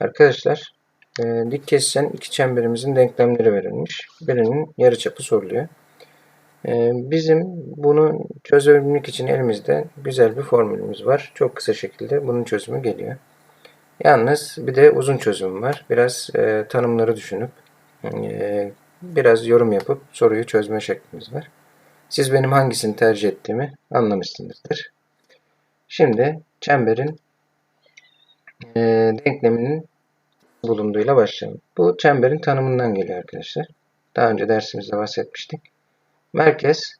Arkadaşlar e, dik kesişen iki çemberimizin denklemleri verilmiş. Birinin yarıçapı soruluyor. E, bizim bunu çözebilmek için elimizde güzel bir formülümüz var. Çok kısa şekilde bunun çözümü geliyor. Yalnız bir de uzun çözüm var. Biraz e, tanımları düşünüp e, biraz yorum yapıp soruyu çözme şeklimiz var. Siz benim hangisini tercih ettiğimi anlamışsınızdır. Şimdi çemberin e, denkleminin bulunduğuyla başlayalım. Bu çemberin tanımından geliyor arkadaşlar. Daha önce dersimizde bahsetmiştik. Merkez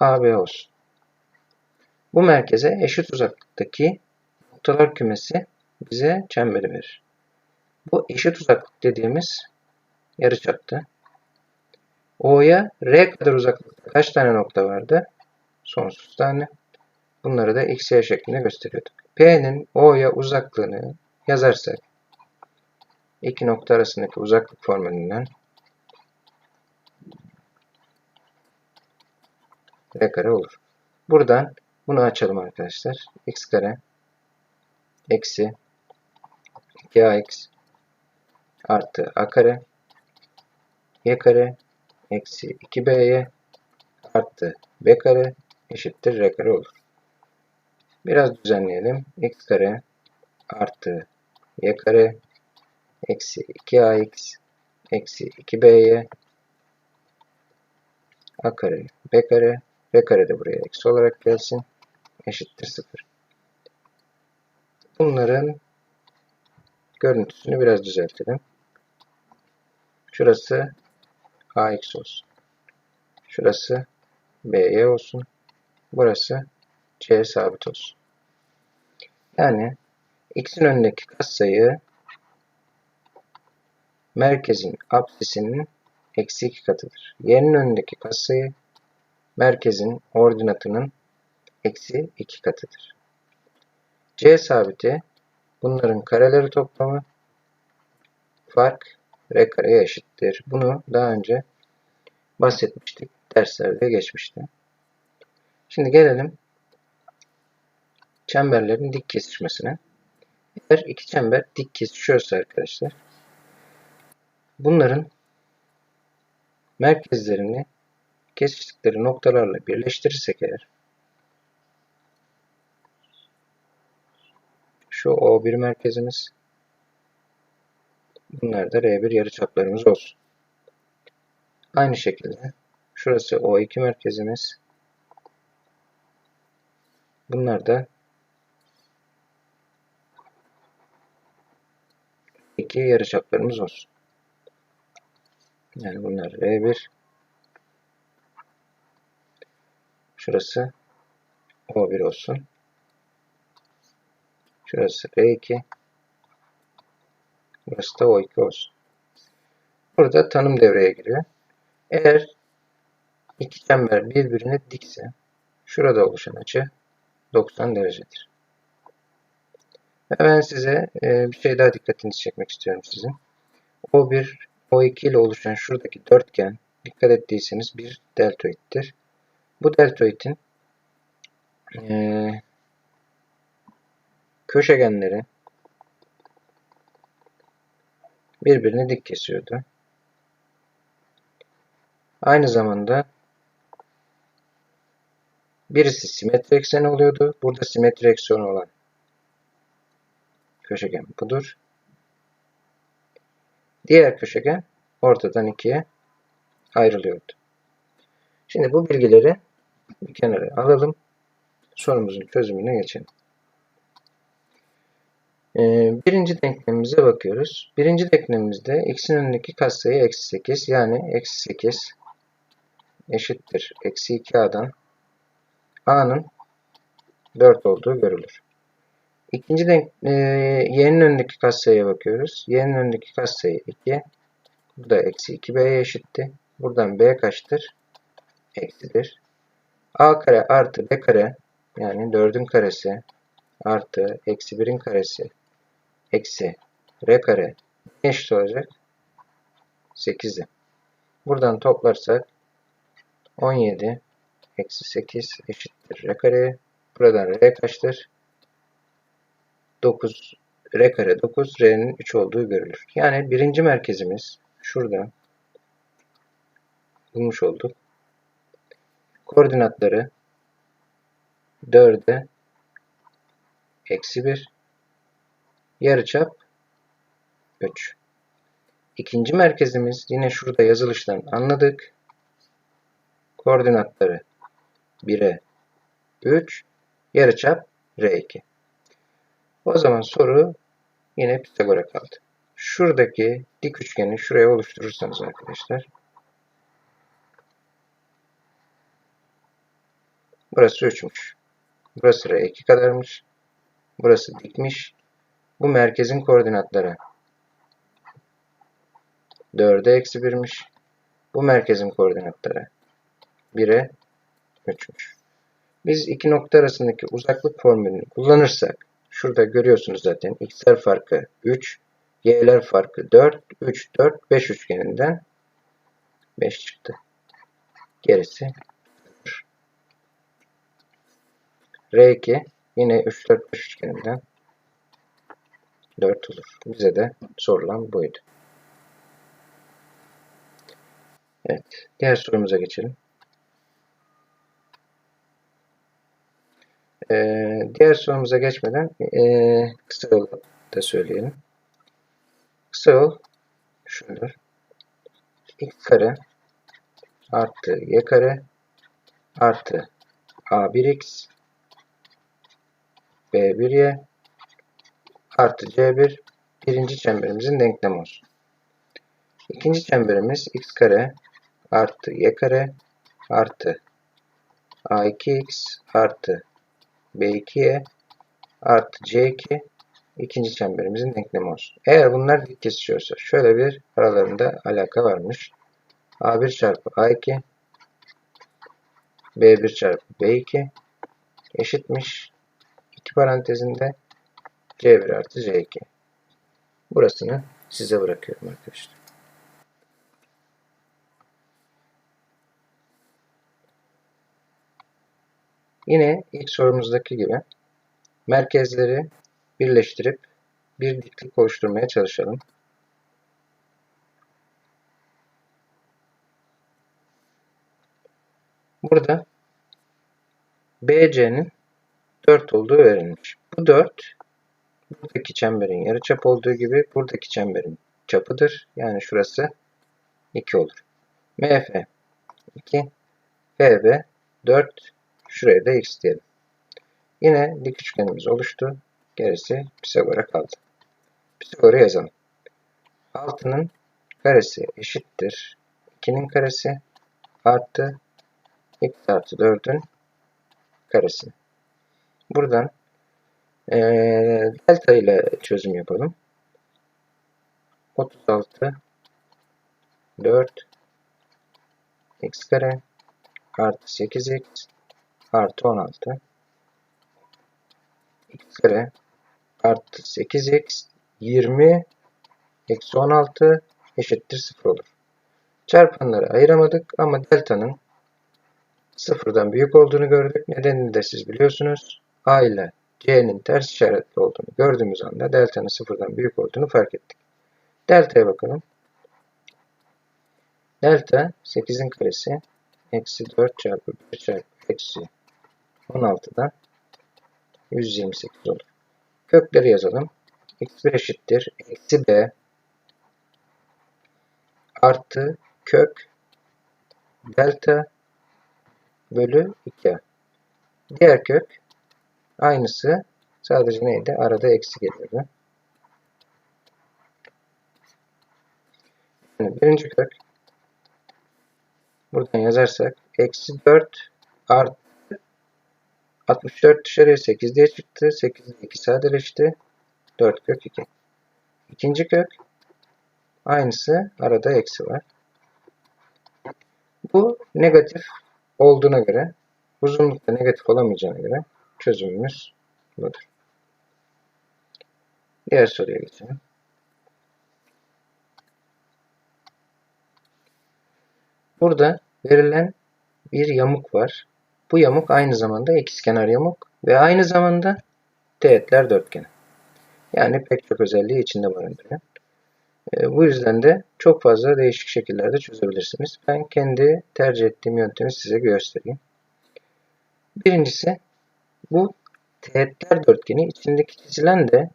AB olsun. Bu merkeze eşit uzaklıktaki noktalar kümesi bize çemberi verir. Bu eşit uzaklık dediğimiz yarıçaptı. O'ya R kadar uzaklıkta kaç tane nokta vardı? Sonsuz tane. Bunları da x, y şeklinde gösteriyorduk. P'nin O'ya uzaklığını yazarsak iki nokta arasındaki uzaklık formülünden R kare olur. Buradan bunu açalım arkadaşlar. x kare eksi 2ax artı a kare y kare eksi 2by artı b kare eşittir r kare olur. Biraz düzenleyelim. x kare artı y kare eksi 2ax eksi 2by a kare b kare r kare de buraya eksi olarak gelsin. Eşittir 0. Bunların görüntüsünü biraz düzeltelim. Şurası ax olsun. Şurası by olsun. Burası c sabit olsun. Yani x'in önündeki katsayı merkezin apsisinin eksi 2 katıdır. Y'nin önündeki katsayı merkezin ordinatının eksi 2 katıdır. C sabiti bunların kareleri toplamı fark r kareye eşittir. Bunu daha önce bahsetmiştik. Derslerde geçmişti. Şimdi gelelim çemberlerin dik kesişmesine. Eğer iki çember dik kesişiyorsa arkadaşlar bunların merkezlerini kesiştikleri noktalarla birleştirirsek eğer şu O1 merkezimiz bunlar da R1 yarıçaplarımız olsun. Aynı şekilde şurası O2 merkezimiz bunlar da iki yarıçaplarımız olsun. Yani bunlar R1 Şurası O1 olsun. Şurası R2. Burası da O2 olsun. Burada tanım devreye giriyor. Eğer iki çember birbirine dikse şurada oluşan açı 90 derecedir. Ve ben size e, bir şey daha dikkatinizi çekmek istiyorum sizin. O1, O2 ile oluşan şuradaki dörtgen dikkat ettiyseniz bir deltoittir. Bu deltoidin e, köşegenleri birbirini dik kesiyordu. Aynı zamanda birisi simetri ekseni oluyordu. Burada simetri ekseni olan köşegen budur. Diğer köşegen ortadan ikiye ayrılıyordu. Şimdi bu bilgileri bir kenara alalım. Sorumuzun çözümüne geçelim. Ee, birinci denklemimize bakıyoruz. Birinci denklemimizde x'in önündeki katsayı eksi 8 yani eksi 8 eşittir. Eksi 2a'dan a'nın 4 olduğu görülür. İkinci denk, e, y'nin önündeki katsayıya bakıyoruz. y'nin önündeki katsayı 2. Bu da eksi 2b'ye eşitti. Buradan b kaçtır? Eksidir. a kare artı b kare yani 4'ün karesi artı eksi 1'in karesi eksi r kare eşit olacak? 8'i. Buradan toplarsak 17 eksi 8 eşittir r kare. Buradan r kaçtır? 9 R kare 9, R'nin 3 olduğu görülür. Yani birinci merkezimiz şurada bulmuş olduk. Koordinatları 4'e eksi 1 yarıçap 3. İkinci merkezimiz yine şurada yazılıştan anladık. Koordinatları 1'e 3 yarıçap R2. O zaman soru yine Pisagor'a kaldı. Şuradaki dik üçgeni şuraya oluşturursanız arkadaşlar burası 3'müş. Burası R2 kadarmış. Burası dikmiş. Bu merkezin koordinatları 4'e eksi 1'miş. Bu merkezin koordinatları 1'e 3'müş. Biz iki nokta arasındaki uzaklık formülünü kullanırsak şurada görüyorsunuz zaten x'ler farkı 3, y'ler farkı 4, 3, 4, 5 üçgeninden 5 çıktı. Gerisi R2 yine 3, 4, 5 üçgeninden 4 olur. Bize de sorulan buydu. Evet. Diğer sorumuza geçelim. Ee, diğer sorumuza geçmeden e, kısa yol da söyleyelim. Kısa yol şudur. x kare artı y kare artı a1x b1y artı c1 birinci çemberimizin denklemi olsun. İkinci çemberimiz x kare artı y kare artı a2x artı b2'ye artı c2 ikinci çemberimizin denklemi olsun. Eğer bunlar dik kesişiyorsa şöyle bir aralarında alaka varmış. a1 çarpı a2 b1 çarpı b2 eşitmiş. İki parantezinde c1 artı c2. Burasını size bırakıyorum arkadaşlar. Yine ilk sorumuzdaki gibi merkezleri birleştirip bir diklik oluşturmaya çalışalım. Burada BC'nin 4 olduğu verilmiş. Bu 4 buradaki çemberin yarıçap olduğu gibi buradaki çemberin çapıdır. Yani şurası 2 olur. MF 2 FB 4 Şuraya da x diyelim. Yine dik üçgenimiz oluştu. Gerisi Pisagor'a kaldı. Pisagor'u yazalım. 6'nın karesi eşittir. 2'nin karesi artı x artı 4'ün karesi. Buradan e, delta ile çözüm yapalım. 36 4 x kare artı 8x artı 16 x kare artı 8x 20 eksi 16 eşittir 0 olur. Çarpanları ayıramadık ama delta'nın sıfırdan büyük olduğunu gördük. Nedenini de siz biliyorsunuz. A ile C'nin ters işaretli olduğunu gördüğümüz anda delta'nın sıfırdan büyük olduğunu fark ettik. Delta'ya bakalım. Delta 8'in karesi eksi 4 çarpı 1 çarpı eksi 16'dan 128 olur. Kökleri yazalım. x1 eşittir. Eksi b artı kök delta bölü 2 Diğer kök aynısı sadece neydi? Arada eksi geliyordu. Yani birinci kök buradan yazarsak eksi 4 artı 64 dışarıya 8 diye çıktı. 8 ile 2 sadeleşti. 4 kök 2. İkinci kök aynısı. Arada eksi var. Bu negatif olduğuna göre uzunlukta negatif olamayacağına göre çözümümüz budur. Diğer soruya geçelim. Burada verilen bir yamuk var. Bu yamuk aynı zamanda ikizkenar yamuk ve aynı zamanda teğetler dörtgeni. Yani pek çok özelliği içinde barındırıyor. E, bu yüzden de çok fazla değişik şekillerde çözebilirsiniz. Ben kendi tercih ettiğim yöntemi size göstereyim. Birincisi bu teğetler dörtgeni içindeki çizilen de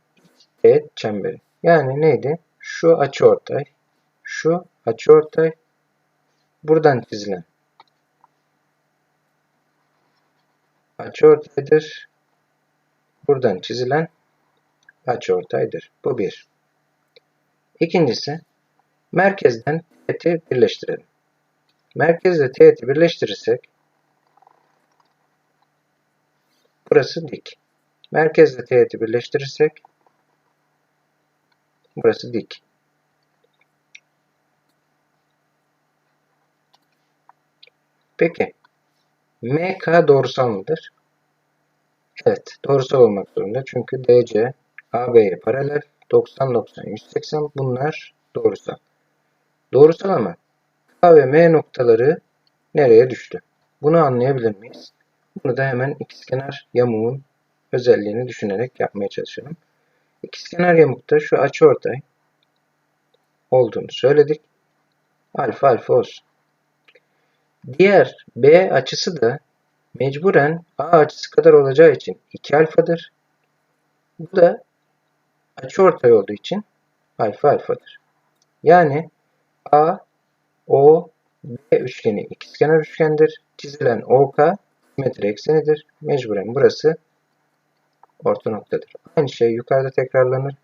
teğet çemberi. Yani neydi? Şu açıortay, şu açıortay, buradan çizilen açıortaydır. Buradan çizilen açıortaydır. Bu bir. İkincisi, merkezden teğeti birleştirelim. Merkezle teğeti birleştirirsek, burası dik. Merkezle teğeti birleştirirsek, burası dik. Peki, MK doğrusal mıdır? Evet, doğrusal olmak zorunda. Çünkü DC AB'ye paralel 90, 90, 180 bunlar doğrusal. Doğrusal ama K ve M noktaları nereye düştü? Bunu anlayabilir miyiz? Bunu da hemen ikizkenar yamuğun özelliğini düşünerek yapmaya çalışalım. İkizkenar yamukta şu açıortay olduğunu söyledik. Alfa alfa olsun. Diğer B açısı da mecburen A açısı kadar olacağı için 2 alfadır. Bu da açıortay olduğu için alfa alfadır. Yani A, O, B üçgeni ikizkenar üçgendir. Çizilen OK simetri eksenidir. Mecburen burası orta noktadır. Aynı şey yukarıda tekrarlanır.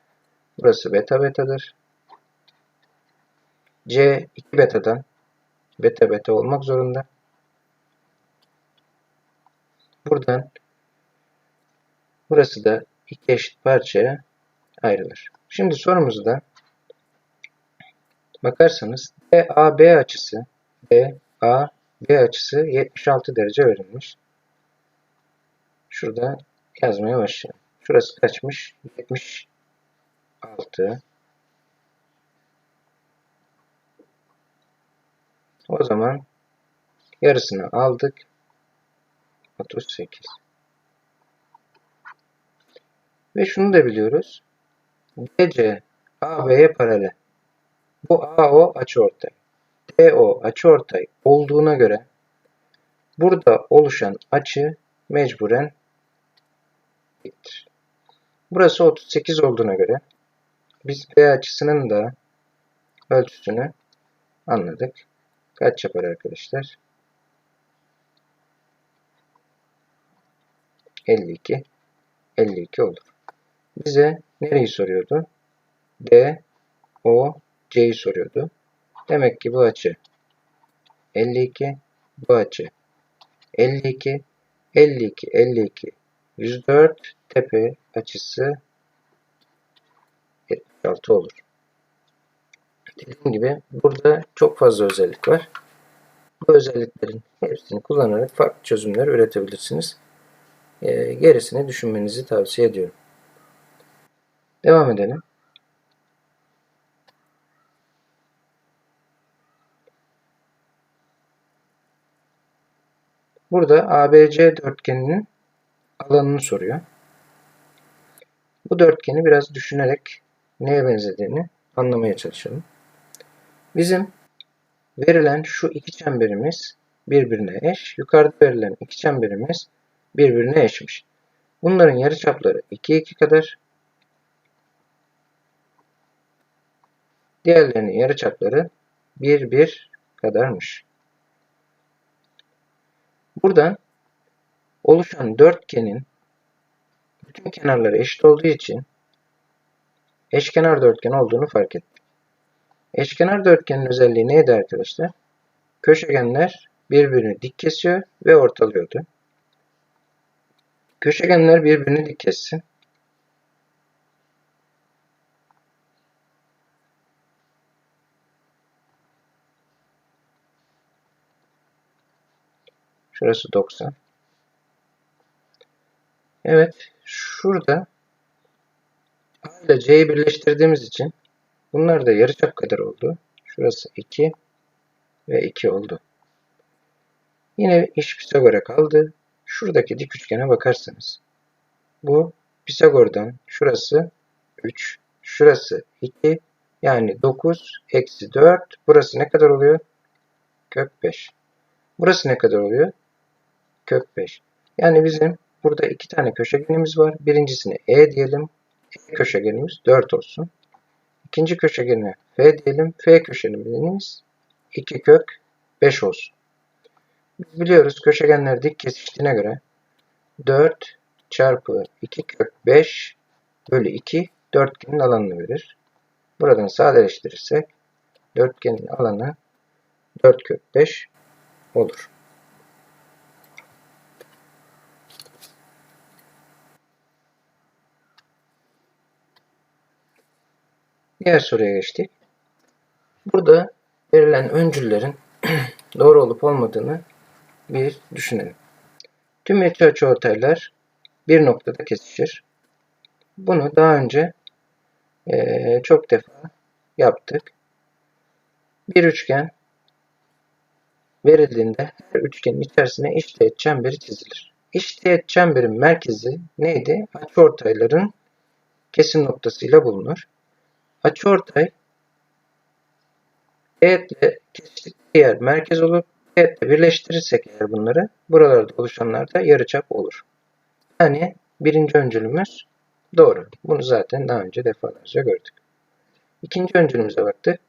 Burası beta betadır. C 2 betadan beta beta olmak zorunda. Buradan burası da iki eşit parçaya ayrılır. Şimdi sorumuzda bakarsanız DAB açısı DAB açısı 76 derece verilmiş. Şurada yazmaya başlayalım. Şurası kaçmış? 76 O zaman yarısını aldık. 38. Ve şunu da biliyoruz. DC AB'ye paralel. Bu AO açıortay. DO açıortay olduğuna göre burada oluşan açı mecburen diktir. Burası 38 olduğuna göre biz B açısının da ölçüsünü anladık. Kaç yapar arkadaşlar? 52 52 olur. Bize nereyi soruyordu? D, O, C'yi soruyordu. Demek ki bu açı 52, bu açı 52, 52, 52, 104 tepe açısı 76 olur. Dediğim gibi burada çok fazla özellik var. Bu özelliklerin hepsini kullanarak farklı çözümler üretebilirsiniz. E, gerisini düşünmenizi tavsiye ediyorum. Devam edelim. Burada ABC dörtgeninin alanını soruyor. Bu dörtgeni biraz düşünerek neye benzediğini anlamaya çalışalım. Bizim verilen şu iki çemberimiz birbirine eş. Yukarıda verilen iki çemberimiz birbirine eşmiş. Bunların yarıçapları 2 2 kadar. Diğerlerinin yarıçapları 1 1 kadarmış. Buradan oluşan dörtgenin bütün kenarları eşit olduğu için eşkenar dörtgen olduğunu fark ettik. Eşkenar dörtgenin özelliği neydi arkadaşlar? Köşegenler birbirini dik kesiyor ve ortalıyordu. Köşegenler birbirini dik kessin. Şurası 90. Evet. Şurada A ile C'yi birleştirdiğimiz için bunlar da yarıçap kadar oldu. Şurası 2 ve 2 oldu. Yine iş Pisagor'a kaldı. Şuradaki dik üçgene bakarsanız bu Pisagor'dan şurası 3. Şurası 2. Yani 9 eksi 4. Burası ne kadar oluyor? Kök 5. Burası ne kadar oluyor? Kök 5. Yani bizim burada iki tane köşegenimiz var. Birincisine E diyelim. E köşegenimiz 4 olsun. İkinci köşegene F diyelim. F köşegenimiz 2 kök 5 olsun. Biz biliyoruz köşegenler dik kesiştiğine göre 4 çarpı 2 kök 5 bölü 2 dörtgenin alanını verir. Buradan sadeleştirirsek dörtgenin alanı 4 kök 5 olur. Diğer soruya geçtik. Burada verilen öncüllerin doğru olup olmadığını bir düşünelim. Tüm yetki açıortaylar bir noktada kesişir. Bunu daha önce e, çok defa yaptık. Bir üçgen verildiğinde her üçgenin içerisine eşdeğet çemberi çizilir. Eşdeğet çemberin merkezi neydi? Açıortayların kesim noktasıyla bulunur. Açıortay teğetle kesiştikleri yer merkez olur. Teğetle birleştirirsek eğer bunları buralarda oluşanlarda yarıçap olur. Yani birinci öncülümüz doğru. Bunu zaten daha önce defalarca gördük. İkinci öncülümüze baktık.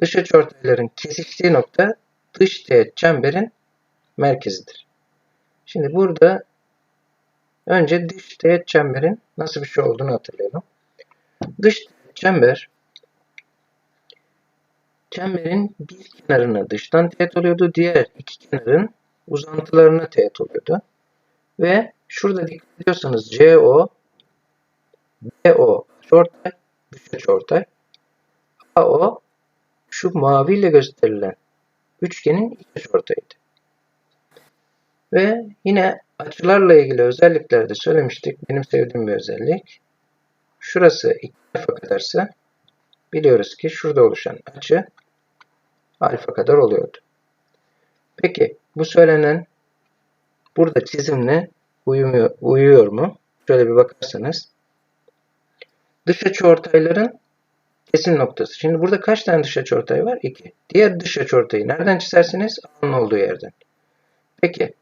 Dış açıortayların kesiştiği nokta dış teğet çemberin merkezidir. Şimdi burada önce dış teğet çemberin nasıl bir şey olduğunu hatırlayalım. Dış çember çemberin bir kenarına dıştan teğet oluyordu. Diğer iki kenarın uzantılarına teğet oluyordu. Ve şurada dikkat ediyorsanız CO, BO açıortay, dış açıortay. AO şu maviyle gösterilen üçgenin iç açıortayıydı. Ve yine açılarla ilgili özelliklerde söylemiştik. Benim sevdiğim bir özellik. Şurası 2 alfa kadarsa biliyoruz ki şurada oluşan açı alfa kadar oluyordu. Peki bu söylenen burada çizimle uyumuyor, uyuyor mu? Şöyle bir bakarsanız. Dış açıortayların kesim noktası. Şimdi burada kaç tane dış açıortay var? 2. Diğer dış açıortayı nereden çizersiniz? A'nın olduğu yerden. Peki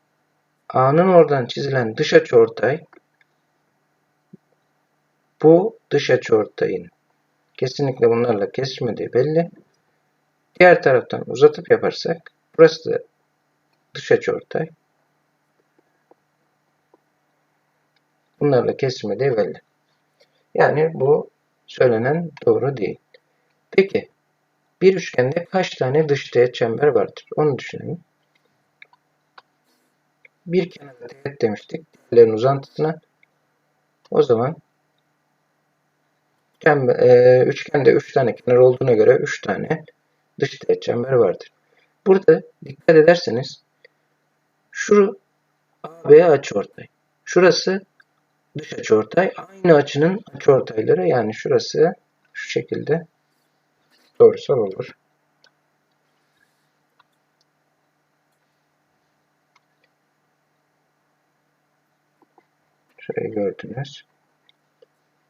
A'nın oradan çizilen dış açıortay bu dış açıortayın kesinlikle bunlarla kesişmediği belli. Diğer taraftan uzatıp yaparsak burası da dış açıortay. Bunlarla kesişmediği belli. Yani bu söylenen doğru değil. Peki bir üçgende kaç tane dış teğet çember vardır? Onu düşünelim. Bir kenara teğet demiştik. Diğerlerin uzantısına. O zaman e, üçgende 3 üç tane kenar olduğuna göre 3 tane dış teğet çember vardır. Burada dikkat ederseniz şu AB açıortay. Şurası dış açıortay. Aynı açının açıortayları yani şurası şu şekilde doğrusal olur. Şurayı gördünüz.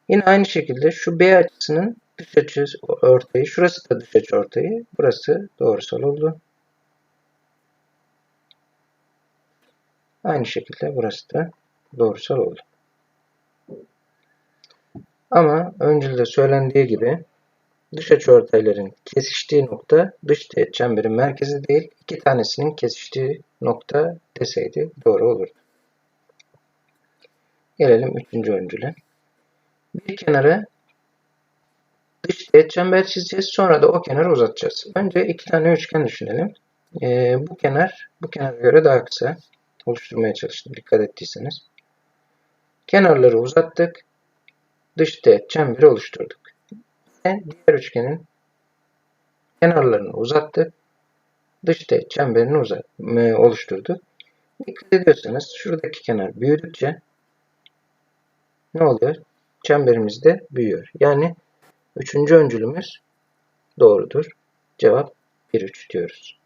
Yine aynı şekilde şu B açısının dış açı ortayı, şurası da dış açı ortayı, burası doğrusal oldu. Aynı şekilde burası da doğrusal oldu. Ama öncülde söylendiği gibi dış açı ortayların kesiştiği nokta dış teğet çemberin merkezi değil, iki tanesinin kesiştiği nokta deseydi doğru olurdu. Gelelim üçüncü öncüle. Bir kenara dış teğet çember çizeceğiz. Sonra da o kenarı uzatacağız. Önce iki tane üçgen düşünelim. Ee, bu kenar bu kenara göre daha kısa. Oluşturmaya çalıştım. Dikkat ettiyseniz. Kenarları uzattık. Dış teğet çemberi oluşturduk. Ve diğer üçgenin kenarlarını uzattık. Dış teğet çemberini uzat, e, oluşturduk. Dikkat ediyorsanız şuradaki kenar büyüdükçe ne oluyor? Çemberimiz de büyüyor. Yani üçüncü öncülümüz doğrudur. Cevap 1-3 diyoruz.